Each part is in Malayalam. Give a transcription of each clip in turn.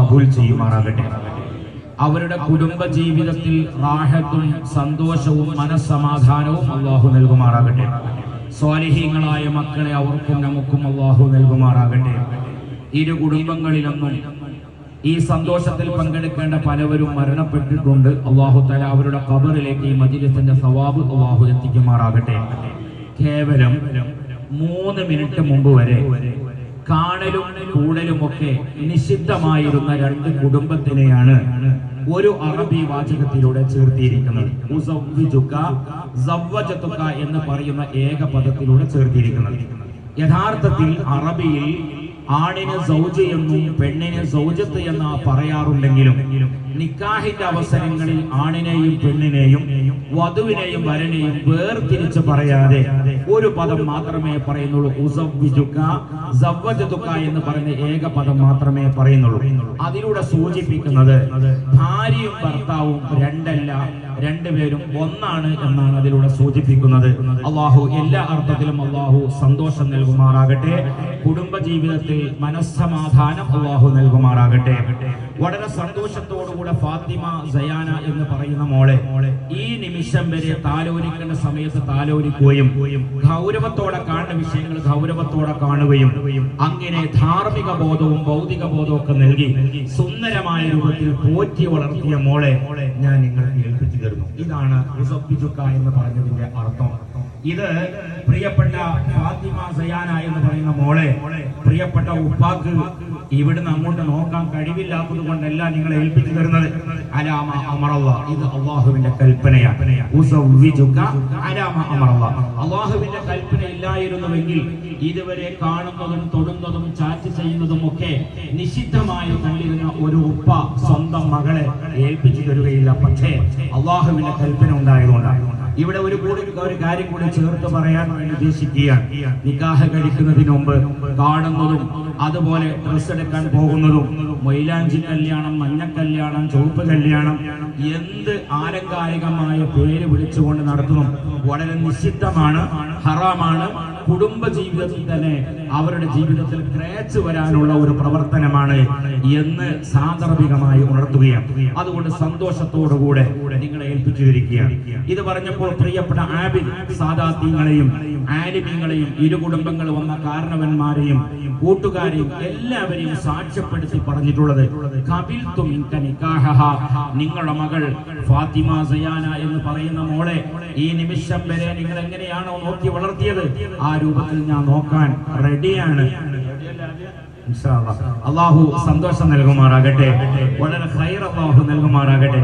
കബൂൽ ചെയ്യുമാറാകട്ടെ. അവരുടെ കുടുംബ ജീവിതത്തിൽ റാഹത്തും സന്തോഷവും മനസ്സമാധാനവും അള്ളാഹു നൽകുമാറാകട്ടെ. സ്വാലിഹീങ്ങളായ മക്കളെ അവർക്കും നമുക്കും അള്ളാഹു നൽകുമാറാകട്ടെ. ഇരു കുടുംബങ്ങളിലൊന്നും ഈ സന്തോഷത്തിൽ പങ്കെടുക്കേണ്ട പലവരും മരണപ്പെട്ടിട്ടുണ്ട്. അള്ളാഹു തല അവരുടെ കബറിലേക്ക് ഈ മജിലിസിന്റെ സവാബ് അള്ളാഹു എത്തിക്കുമാറാകട്ടെ. കേവലം മൂന്ന് മിനിറ്റ് മുമ്പ് വരെ കാണലും കൂടലും ഒക്കെ നിഷിദ്ധമായിരുന്ന രണ്ട് കുടുംബത്തിനെയാണ് ഒരു അറബി വാചകത്തിലൂടെ ചേർത്തിയിരിക്കുന്നത്. എന്ന് പറയുന്ന ഏക പദത്തിലൂടെ ചേർത്തിയിരിക്കുന്നത്. യഥാർത്ഥത്തിൽ അറബിയിൽ ആണിന് സൗജ് എന്നും പെണ്ണിന് സൗജത്ത് എന്ന പറയാറുണ്ടെങ്കിലും നിക്കാഹിന്റെ അവസരങ്ങളിൽ ആണിനെയും പെണ്ണിനെയും വധുവിനെയും വരനെയും വേർതിരിച്ച് പറയാതെ ഒരു പദം മാത്രമേ പറയുന്നുള്ളൂ. ഉസവ്വിജുക, സവ്വജതുക എന്ന് പറയുന്ന ഏക പദം മാത്രമേ പറയുന്നുള്ളൂ. അതിലൂടെ സൂചിപ്പിക്കുന്നത് ഭാര്യയും ഭർത്താവും രണ്ടല്ല. രണ്ടുപേരും ഒന്നാണ് എന്നാണ് അതിലൂടെ സൂചിപ്പിക്കുന്നത്. അള്ളാഹു എല്ലാ അർത്ഥത്തിലും അള്ളാഹു സന്തോഷം നൽകുമാറാകട്ടെ. കുടുംബ ജീവിതത്തിൽ മനസ്സമാധാനം അള്ളാഹു നൽകുമാറാകട്ടെ. വളരെ സന്തോഷത്തോടുകൂടെ ഫാത്തിമ സയാന എന്ന് പറയുന്ന മോളെ ഈ നിമിഷം വരെ താലോലിക്കേണ്ട സമയത്ത് താലോലിക്കുകയും ഗൗരവത്തോടെ കാണുന്ന വിഷയങ്ങൾ ഗൗരവത്തോടെ കാണുകയും അങ്ങനെ ധാർമ്മിക ബോധവും ഭൗതിക ബോധവും ഒക്കെ നൽകി സുന്ദരമായ രൂപത്തിൽ പോറ്റി വളർത്തിയ മോളെ ഞാൻ നിങ്ങൾക്ക് ഏൽപ്പിച്ചു തരുന്നു. ഇതാണ് എന്ന് പറഞ്ഞതിന്റെ അർത്ഥം. ഇത് പ്രിയപ്പെട്ട ഫാത്തിമ സയാന എന്ന് പറയുന്ന മോളെ പ്രിയപ്പെട്ട ഉപ്പാക്ക് ഇവിടുന്ന് അങ്ങോട്ട് നോക്കാൻ കഴിവില്ലാത്തത് കൊണ്ടല്ല നിങ്ങളെ ഏൽപ്പിച്ചു തരുന്നത്. അലാമ അമറല്ല. ഇത് അള്ളാഹുവിന്റെ കൽപ്പനയാണ്. അള്ളാഹുവിന്റെ കൽപ്പന ഇല്ലായിരുന്നുവെങ്കിൽ ഇതുവരെ കാണുന്നതും തൊടുന്നതും ചാറ്റ് ചെയ്യുന്നതും ഒക്കെ നിഷിദ്ധമായി കണ്ടിരുന്ന ഒരു ഉപ്പ സ്വന്തം മകളെ ഏൽപ്പിച്ചു തരുകയില്ല. പക്ഷേ അള്ളാഹുവിന്റെ കൽപ്പന ഉണ്ടായതുകൊണ്ടാണ്. ഇവിടെ ഒരു കൂടി ഒരു കാര്യം കൂടി ചേർത്ത് പറയാൻ ഉദ്ദേശിക്കുകയാണ്. നിക്കാഹ് കഴിക്കുന്നതിന് മുമ്പ് കാണുന്നതും അതുപോലെ ഡ്രസ് എടുക്കാൻ പോകുന്നതും മൈലാഞ്ചി കല്യാണം മഞ്ഞ കല്യാണം ചുവപ്പ് കല്യാണം എന്ത് ആലങ്കാരികമായ പേര് വിളിച്ചുകൊണ്ട് നടത്തുന്നു. വളരെ നിഷിദ്ധമാണ് ഹറാമാണ്. കുടുംബ ജീവിതത്തിൽ തന്നെ അവരുടെ ജീവിതത്തിൽ ക്രേച്ച് വരാനുള്ള ഒരു പ്രവർത്തനമാണ് എന്ന് സാന്ദർഭികമായി ഉണർത്തുകയാണ് അതുകൊണ്ട് സന്തോഷത്തോടുകൂടെ നിങ്ങളെ ഏൽപ്പിച്ചിരിക്കുകയാണ് ഇത് പറഞ്ഞപ്പോൾ പ്രിയപ്പെട്ട ആബിദ് സാദാത്യങ്ങളെയും ആലിമ്യങ്ങളെയും ഇരു കുടുംബങ്ങൾ വന്ന കാരണവന്മാരെയും കൂട്ടുകാരെയും എല്ലാവരെയും സാക്ഷ്യപ്പെടുത്തി പറഞ്ഞിട്ടുള്ളത്. നിങ്ങളുടെ മകൾ ഫാത്തിമ സയാന എന്ന് പറയുന്ന മോളെ ഈ നിമിഷം വരെ നിങ്ങൾ എങ്ങനെയാണോ നോക്കി വളർത്തിയത്? ആ രൂപത്തിൽ ഞാൻ നോക്കാൻ റെഡിയാണ്. അള്ളാഹു സന്തോഷം നൽകുമാറാകട്ടെ. വളരെ ഹൈർ അള്ളാഹു നൽകുമാറാകട്ടെ.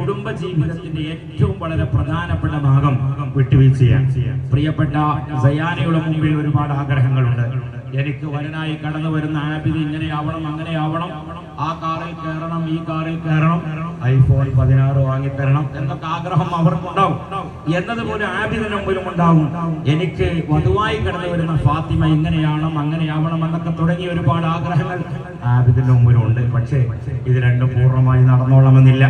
കുടുംബ ജീവിതത്തിന്റെ ഏറ്റവും വളരെ പ്രധാനപ്പെട്ട ഭാഗം വിട്ടുവീഴ്ചയാണ്. പ്രിയപ്പെട്ട സയാനയുടെ മുമ്പിൽ ഒരുപാട് ആഗ്രഹങ്ങളുണ്ട്. എനിക്ക് വരനായി കടന്നു വരുന്ന ആബിദ് ഇങ്ങനെയാവണം അങ്ങനെയാവണം. ആ കാറിൽ കയറണം ഈ കാറിൽ കയറണം. ഐഫോൺ പതിനാറ് വാങ്ങിത്തരണം എന്നൊക്കെ ആഗ്രഹം അവർക്കുണ്ടാവും. എന്നതുപോലെ ആബിദിന് മുമ്പിലും ഉണ്ടാവും. എനിക്ക് വധുവായി കടന്നു വരുന്ന ഫാത്തിമ ഇങ്ങനെയാണോ അങ്ങനെയാവണം എന്നൊക്കെ തുടങ്ങിയ ഒരുപാട് ആഗ്രഹങ്ങൾ ആബിദിന്റെ ഉണ്ട് പക്ഷേ ഇത് രണ്ടും പൂർണമായി നടന്നോളണമെന്നില്ല.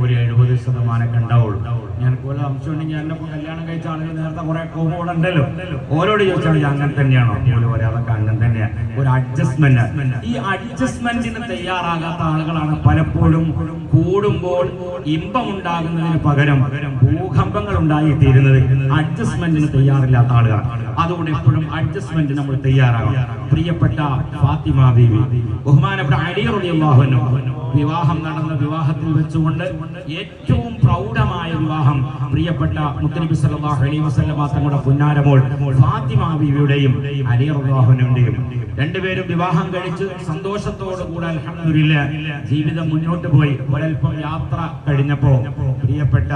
ഒരു എഴുപത് ശതമാനമൊക്കെ ഉണ്ടാവുള്ളൂ. ഞാൻ പോലെ അംശമുണ്ടെങ്കിൽ എന്നെ കല്യാണം കഴിച്ച ആളുകൾ നേരത്തെ കുറെ ഉണ്ടല്ലോ ഓരോട് ചോദിച്ചാൽ ഞാൻ അങ്ങനെ തന്നെയാണോ? പോലും ഒരാളൊക്കെ അങ്ങനെ തന്നെയാണ് ഒരു അഡ്ജസ്റ്റ്മെന്റ് ഈ അഡ്ജസ്റ്റ്മെന്റിന് തയ്യാറാകാത്ത ആളുകളാണ് പലപ്പോഴും കൂടുമ്പോൾ ഇമ്പം ഉണ്ടാകുന്നതിന് പകരം ഭൂകമ്പങ്ങൾ ഉണ്ടായി തീരുന്നത് അഡ്ജസ്റ്റ്മെന്റിന് തയ്യാറില്ലാത്ത ആളുകളാണ്. അതുകൊണ്ട് എപ്പോഴും അഡ്ജസ്റ്റ്മെന്റ് നമ്മൾ തയ്യാറാകും പ്രിയപ്പെട്ട ഫാത്തിമ ബീവി ബഹുമാനപ്പെട്ട അലി റളിയല്ലാഹു അൻഹു വിവാഹം നടന്ന വിവാഹത്തിൽ വെച്ചുകൊണ്ട് ഏറ്റവും പ്രൗഢമായ വിവാഹം പ്രിയപ്പെട്ട മുത്തനബി സല്ലല്ലാഹു അലൈഹി വസല്ലമ തങ്ങളുടെ പുന്നാരമോൾ ഫാത്തിമ ബീവിയുടെയും അലി റളിയല്ലാഹുവിന്റെയും രണ്ടുപേരും വിവാഹം കഴിച്ച് സന്തോഷത്തോടു കൂടെ അൽഹംദുലില്ലാ ജീവിതം മുന്നോട്ട് പോയി. ഒരൽപ്പം യാത്ര കഴിഞ്ഞപ്പോ പ്രിയപ്പെട്ട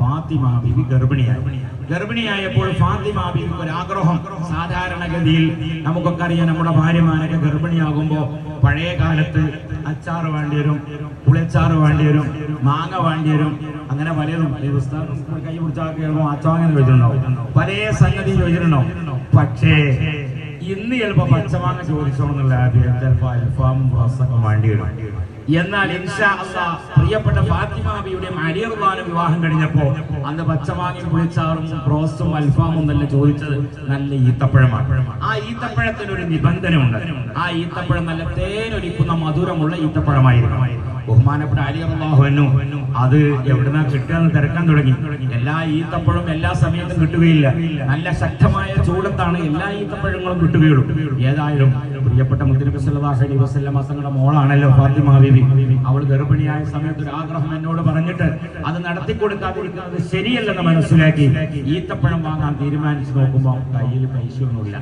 ഫാത്തിമ ഗർഭിണിയായി. ഗർഭിണിയായപ്പോൾ ഫാത്തിമ ബീവിക്ക് ഒരു ആഗ്രഹം. സാധാരണഗതിയിൽ നമുക്കൊക്കെ അറിയാം നമ്മുടെ ഭാര്യമാരൊക്കെ ഗർഭിണിയാകുമ്പോ പഴയ കാലത്ത് അച്ചാറ് വേണ്ടി വരും പുളിയച്ചാറ് വേണ്ടി വരും മാങ്ങ വേണ്ടി വരും. അങ്ങനെ പലതും. കൈ പിടിച്ചാൽ കേൾക്കുമ്പോൾ അച്ചാങ്ങനെ ചോദിച്ചിട്ടുണ്ടാവും. പല സംഗതി ചോദിച്ചിട്ടുണ്ടാവും. പക്ഷേ ഇന്ന് ചിലപ്പോ പച്ചമാങ്ങ ചോദിച്ചോളുന്നില്ല ചിലപ്പോ അൽഫാമും റോസൊക്കെ വേണ്ടി വരും. എന്നാൽ പ്രിയപ്പെട്ട ഫാത്തിമാബിയുടെ അലിയർവാനും വിവാഹം കഴിഞ്ഞപ്പോ അന്ന് പച്ചമാങ്ങി പുളിച്ചാറും റോസ്റ്റും അൽഫാമും നല്ല ചോദിച്ചത്? നല്ല ഈത്തപ്പഴമാണ്. ആ ഈത്തപ്പഴത്തിന് ഒരു നിബന്ധനയുണ്ട്. ആ ഈത്തപ്പഴം നല്ല തേനൊലിക്കുന്ന മധുരമുള്ള ഈത്തപ്പഴമായിരുന്നു ബഹുമാനപ്പെട്ട അലി അള്ളാഹുവിനു അത് എവിടുന്നാ കിട്ടുകയെന്ന് തിരക്കാൻ തുടങ്ങി. എല്ലാ ഈത്തപ്പഴും എല്ലാ സമയത്തും കിട്ടുകയില്ല. നല്ല ശക്തമായ ചൂടത്താണ് എല്ലാ ഈത്തപ്പഴങ്ങളും കിട്ടുകയുള്ളൂ. ഏതായാലും പ്രിയപ്പെട്ട മുദ്രബി വസല്ലം തങ്ങളുടെ മോളാണല്ലോ ഫാത്തിമ ബീവി അവൾ ഗർഭിണിയായ സമയത്ത് ഒരു ആഗ്രഹം എന്നോട് പറഞ്ഞിട്ട് അത് നടത്തി കൊടുക്കാതിരിക്കുന്നത് ശരിയല്ലെന്ന് മനസ്സിലാക്കി. ഈത്തപ്പഴം വാങ്ങാൻ തീരുമാനിച്ചു നോക്കുമ്പോൾ കയ്യിൽ പൈസയൊന്നുമില്ല.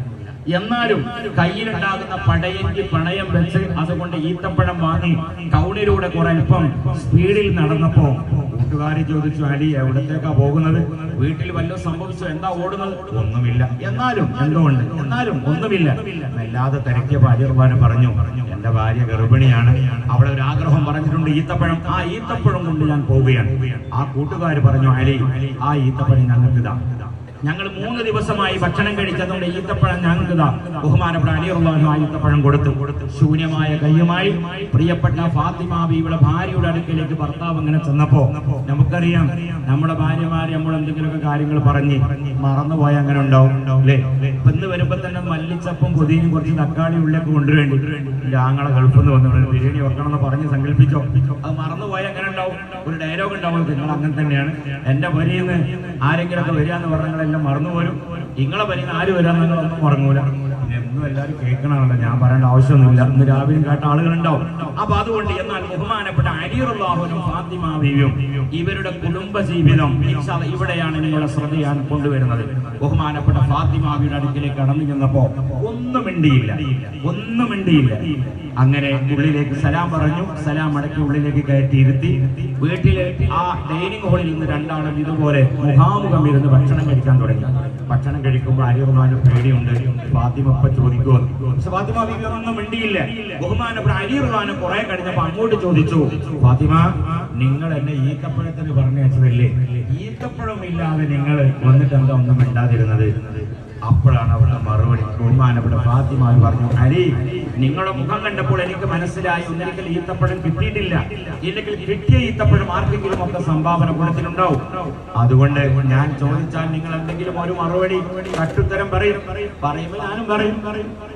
എന്നാലും കയ്യിലുണ്ടാകുന്ന പടയങ്കി പണയം വെച്ച് അതുകൊണ്ട് ഈത്തപ്പഴം വാങ്ങി കൗണിലൂടെ കുറെ അല്പം സ്പീഡിൽ നടന്നപ്പോ കൂട്ടുകാരി ചോദിച്ചു അലി എവിടത്തേക്കാ പോകുന്നത്? വീട്ടിൽ വല്ലതും സംഭവിച്ചോ? എന്താ ഓടുന്നത്? ഒന്നുമില്ല. എന്നാലും? എന്തോ ഉണ്ട് എന്നാലും ഒന്നുമില്ല. വല്ലാതെ തിരക്കിയ ഭാര്യർമാനെ പറഞ്ഞു. എന്റെ ഭാര്യ ഗർഭിണിയാണ്. അവിടെ ഒരു ആഗ്രഹം പറഞ്ഞിട്ടുണ്ട് ഈത്തപ്പഴം. ആ ഈത്തപ്പഴം കൊണ്ട് ഞാൻ പോവുകയാണ്. ആ കൂട്ടുകാർ പറഞ്ഞു അലി ആ ഈത്തപ്പഴം ഞങ്ങൾക്ക് ഇതാ ഞങ്ങൾ മൂന്ന് ദിവസമായി ഭക്ഷണം കഴിച്ചതുകൊണ്ട് ഈത്തപ്പഴം ഞങ്ങൾക്ക് ബഹുമാനപ്പെട്ട അലിയുള്ള ഈത്തപ്പഴം കൊടുത്തു. ശൂന്യമായ കയ്യുമായി പ്രിയപ്പെട്ട ഫാത്തിമ ഭാര്യയുടെ അടുക്കിലേക്ക് ഭർത്താവ് അങ്ങനെ ചെന്നപ്പോ നമുക്കറിയാം നമ്മുടെ ഭാര്യമാര് നമ്മൾ എന്തെങ്കിലുമൊക്കെ കാര്യങ്ങൾ പറഞ്ഞ് മറന്നുപോയ അങ്ങനെ ഉണ്ടാവും അല്ലേ? ഇന്ന് വരുമ്പോ തന്നെ മല്ലിച്ചപ്പും പുതിയും കുറച്ച് തക്കാളി ഉള്ളിലേക്ക് കൊണ്ടുവേണ്ടി ആങ്ങളെ ഗൾഫിൽ നിന്ന് വന്നു. ബിരിയാണി വെക്കണം എന്ന് പറഞ്ഞ് സങ്കല്പിച്ചോ? അത് മറന്നുപോയ അങ്ങനെ ഉണ്ടാവും. ഒരു ഡയലോഗ് ഉണ്ടാവും. നിങ്ങൾ അങ്ങനെ തന്നെയാണ്. എന്റെ വരിയിൽ നിന്ന് ആരെങ്കിലൊക്കെ വരിക എന്ന് പറഞ്ഞാൽ എല്ലാം മറന്നുപോലും നിങ്ങളെ വരിയിൽ ആര് വരാന്നൊന്നും മറങ്ങൂല എന്നും എല്ലാവരും കേൾക്കണമല്ലോ ഞാൻ പറയേണ്ട ആവശ്യമൊന്നുമില്ല. ഇന്ന് രാവിലെ കേട്ട ആളുകളുണ്ടാവും. അപ്പൊ അതുകൊണ്ട് എന്നാൽ ബഹുമാനപ്പെട്ട അലിറുല്ലാഹുനും ഫാത്തിമ ബീവിയും ഇവരുടെ കുടുംബ ജീവിതം ഇവിടെയാണ് നിങ്ങളുടെ ശ്രദ്ധ ഞാൻ കൊണ്ടുവരുന്നത്. ബഹുമാനപ്പെട്ട ഫാത്തിമാവിയുടെ അടുക്കിലേക്ക് കടന്നു ചെന്നപ്പോ ഒന്നും മിണ്ടിയില്ല. ഒന്നും മിണ്ടിയില്ല. അങ്ങനെ ഉള്ളിലേക്ക് സലാം പറഞ്ഞു. സലാം അടക്കി ഉള്ളിലേക്ക് കയറ്റി ഇരുത്തി. വീട്ടിലെ ആ ഡൈനിങ് ഹാളിൽ നിന്ന് രണ്ടാളും ഇതുപോലെ മുഖാമുഖം ഇരുന്ന് ഭക്ഷണം കഴിക്കാൻ തുടങ്ങി. ഭക്ഷണം കഴിക്കുമ്പോൾ അരിയുമാനും പേടിയുണ്ട്. ഫാത്തിമ ചോദിക്കുമോ പക്ഷെ ഫാത്തിമ ബീവി ഒന്നും മിണ്ടിയില്ല. ബഹുമാനപ്പെട്ട അലിറുമാനും കുറെ കഴിഞ്ഞപ്പോ അങ്ങോട്ട് ചോദിച്ചു ഫാത്തിമ നിങ്ങൾ എന്നെ ഈത്തപ്പഴത്തിന് പറഞ്ഞു വെച്ചതല്ലേ ഈത്തപ്പഴം ഇല്ലാതെ നിങ്ങൾ വന്നിട്ട് എന്താ ഒന്നും മിണ്ടാതിരുന്നത്? അപ്പോഴാണ് അവരുടെ മറുപടി ബഹുമാനപ്പെട്ട ഫാത്തിമ പറഞ്ഞു അലി നിങ്ങളുടെ മുഖം കണ്ടപ്പോൾ എനിക്ക് മനസ്സിലായി. ഒന്നിക്കൽ ഈത്തപ്പഴം കിട്ടിയിട്ടില്ല. ഇല്ലെങ്കിൽ കിട്ടിയ ഈത്തപ്പഴം ആർക്കെങ്കിലും ഒക്കെ സംഭാവന കൊടുത്തിട്ടുണ്ടാവും അതുകൊണ്ട് ഞാൻ ചോദിച്ചാൽ നിങ്ങൾ എന്തെങ്കിലും ഒരു മറുപടി കട്ടുത്തരം പറയും. പറയുമ്പോൾ ഞാനും പറയും.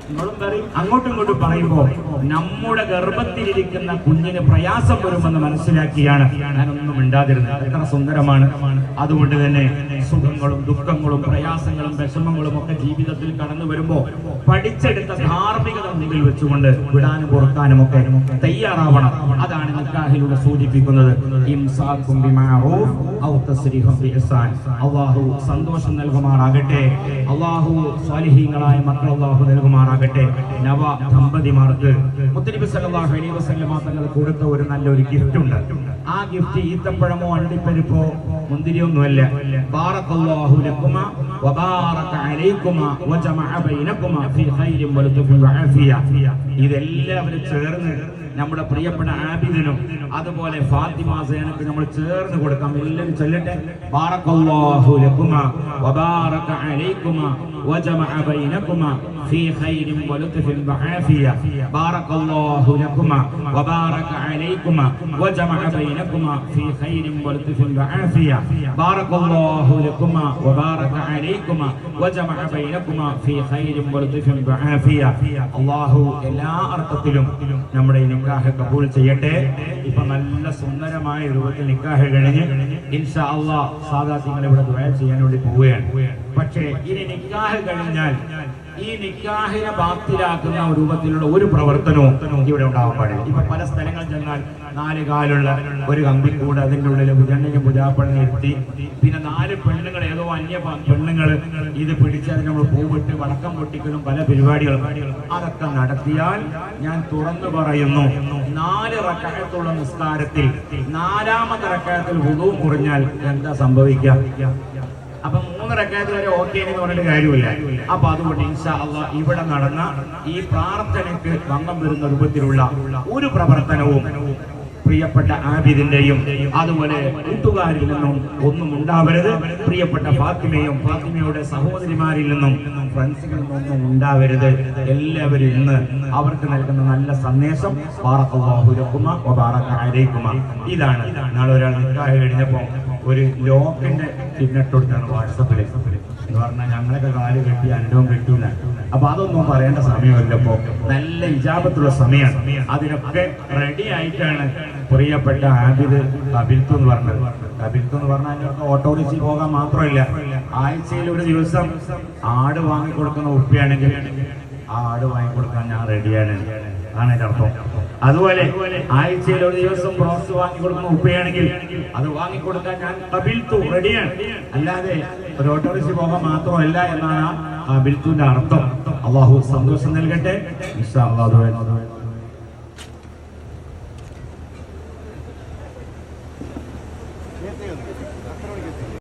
നിങ്ങളും പറയും. അങ്ങോട്ടും ഇങ്ങോട്ടും പറയുമ്പോൾ നമ്മുടെ ഗർഭത്തിലിരിക്കുന്ന കുഞ്ഞിന് പ്രയാസം വരുമെന്ന് മനസ്സിലാക്കിയാണ് ഞാനൊന്നും മിണ്ടാതിരുന്നത്. എത്ര സുന്ദരമാണ്. അതുകൊണ്ട് തന്നെ സുഖങ്ങളും ദുഃഖങ്ങളും പ്രയാസങ്ങളും വിഷമങ്ങളും ഒക്കെ ജീവിതത്തിൽ കടന്നു വരുമ്പോ പഠിച്ചെടുത്ത ധാർമ്മികത മുന്നിൽ വെച്ചുകൊണ്ട് വിടാനും പുറത്താനും ഒക്കെ തയ്യാറാവണം. അതാണ് നിക്കാഹിലൂടെ സൂചിപ്പിക്കുന്നത്. അള്ളാഹു സന്തോഷം നൽകുമാറാകട്ടെ. അള്ളാഹു സ്വാലിഹീങ്ങളായ മക്കൾ അള്ളാഹു നൽകുമാറാകട്ടെ. നവ ദമ്പതിമാർക്ക് മുത്തലിബ് സല്ലല്ലാഹു അലൈഹി വസല്ലമ തങ്ങൾ കൊടുത്ത ഒരു നല്ലൊരു ഗിഫ്റ്റ് ഉണ്ട്. ആ ഗിഫ്റ്റ് ഈത്തപ്പഴമോ അണ്ടിപ്പരിപ്പോ മുന്തിരിയൊന്നുമല്ല. ബാറക്കല്ലാഹു ലക്കുമ വബാറക ഫീ ഖൈരിൻ ഇതെല്ലാവരും ചേർന്ന് നമ്മുടെ പ്രിയപ്പെട്ട ആബിദിനും അതുപോലെ ഫാത്തിമ സേനക്ക് നമ്മൾ ചേർന്ന് കൊടുക്കാം എല്ലാവരും ചൊല്ലട്ടെ ബാറക്കല്ലാഹു ലക്കുമ വബാറക അലൈക്കുമ وجمع بينكما في خير ولطف وعافية بارك الله لكما وبارك عليكما وجمع بينكما في خير ولطف وعافية بارك الله لكما وبارك عليكما وجمع بينكما في خير ولطف وعافية الله എല്ലാ അർത്ഥത്തിലും നമ്മുടെ ഈ നിക്കാഹ് കബൂൽ ചെയ്യട്ടെ. ഇപ്പൊ നല്ല സുന്ദരമായ രൂപത്തിൽ നിക്കാഹ് കഴിഞ്ഞ് ഇൻഷാ അള്ളാ സാദാ ഇവിടെ ദുആ ചെയ്യാൻ വേണ്ടി പോവുകയാണ്. പക്ഷേ ഇനി നിക്കാഹ് കഴിഞ്ഞാൽ ഈ നിക്കാഹിനെ ബാത്തിലാക്കുന്ന രൂപത്തിലുള്ള ഒരു പ്രവർത്തനവും ഇവിടെ ഉണ്ടാവാൻ പാടില്ല. ഇപ്പൊ പല സ്ഥലങ്ങളിൽ ചെന്നാൽ നാല് കാലുള്ള ഒരു കമ്പിക്കൂട് അതിന്റെ ഉള്ളിൽ പുജണ്ണിന് പുജാപ്പണി നിർത്തി. പിന്നെ നാല് പെണ്ണുങ്ങൾ ഏതോ അന്യ പെണ്ണുങ്ങൾ ഇത് പിടിച്ച് അതിന് നമ്മൾ പൂവിട്ട് വടക്കം പൊട്ടിക്കലും പല പരിപാടികളും. അതൊക്കെ നടത്തിയാൽ ഞാൻ തുറന്നു പറയുന്നു നാല് റക്കായത്തുള്ള നിസ്കാരത്തിൽ നാലാമത്തെ റക്കായത്തിൽ ഉതവും കുറഞ്ഞാൽ എന്താ സംഭവിക്കുക? അപ്പൊ മൂന്ന് റക്കാത്ത് വരെ ഓക്കെ എന്ന് പറഞ്ഞിട്ട് കാര്യമില്ല. അപ്പൊ അതുകൊണ്ട് ഇവിടെ നടന്ന ഈ പ്രാർത്ഥനയ്ക്ക് ഭംഗം വരുന്ന രൂപത്തിലുള്ള ഒരു പ്രവർത്തനവും പ്രിയപ്പെട്ട ആബിദിന്റെയും അതുപോലെ കൂട്ടുകാരിൽ നിന്നും ഒന്നും ഉണ്ടാവരുത്. പ്രിയപ്പെട്ട ഫാത്തിമയും ഫാത്തിമയുടെ സഹോദരിമാരിൽ നിന്നും ഫ്രണ്ട്സുകളിൽ നിന്നും ഉണ്ടാവരുത്. എല്ലാവരും ഇന്ന് അവർക്ക് നൽകുന്ന നല്ല സന്ദേശം അലൈക്കുമ. ഇതാണ് നാളെ ഒരാൾ കഴിഞ്ഞപ്പോ ഒരു ലോക്കിന്റെ ചിഹ്നിട്ടെടുത്താണ് വാട്സപ്പിൽ എന്ന് പറഞ്ഞാൽ ഞങ്ങളൊക്കെ കാൽ കെട്ടി അനുഭവം കിട്ടൂല അപ്പൊ അതൊന്നും പറയേണ്ട സമയമല്ല നല്ല ഇജാപത്തുള്ള സമയമാണ് അതിനൊക്കെ റെഡി ആയിട്ടാണ് പ്രിയപ്പെട്ട ആബിദ് കബിൽത്ത് എന്ന് പറഞ്ഞത്. കബിൽത്ത് എന്ന് പറഞ്ഞാൽ അതിനൊക്കെ ഓട്ടോറിക്ഷയിൽ പോകാൻ മാത്രമല്ല ആഴ്ചയിൽ ഒരു ദിവസം ആട് വാങ്ങിക്കൊടുക്കുന്ന ഉപ്പിയാണെങ്കിൽ ആ ആട് വാങ്ങിക്കൊടുക്കാൻ ഞാൻ റെഡിയാണ് ആണ്. അർത്ഥം അതുപോലെ ആഴ്ചയിൽ ഒരു ദിവസം ബ്രോസ് വാങ്ങിക്കൊടുക്കുന്ന ഉപ്പയാണെങ്കിൽ അത് വാങ്ങിക്കൊടുക്കാൻ ഞാൻ കബിൽത്തു റെഡിയാണ്. അല്ലാതെ ഒരു ഓട്ടോറിക്ഷ പോകാൻ മാത്രമല്ല എന്നാണ് ആ ബിൽത്തുവിന്റെ അർത്ഥം. അള്ളാഹു സന്തോഷം നൽകട്ടെ. ഇൻഷാ അല്ലാഹ്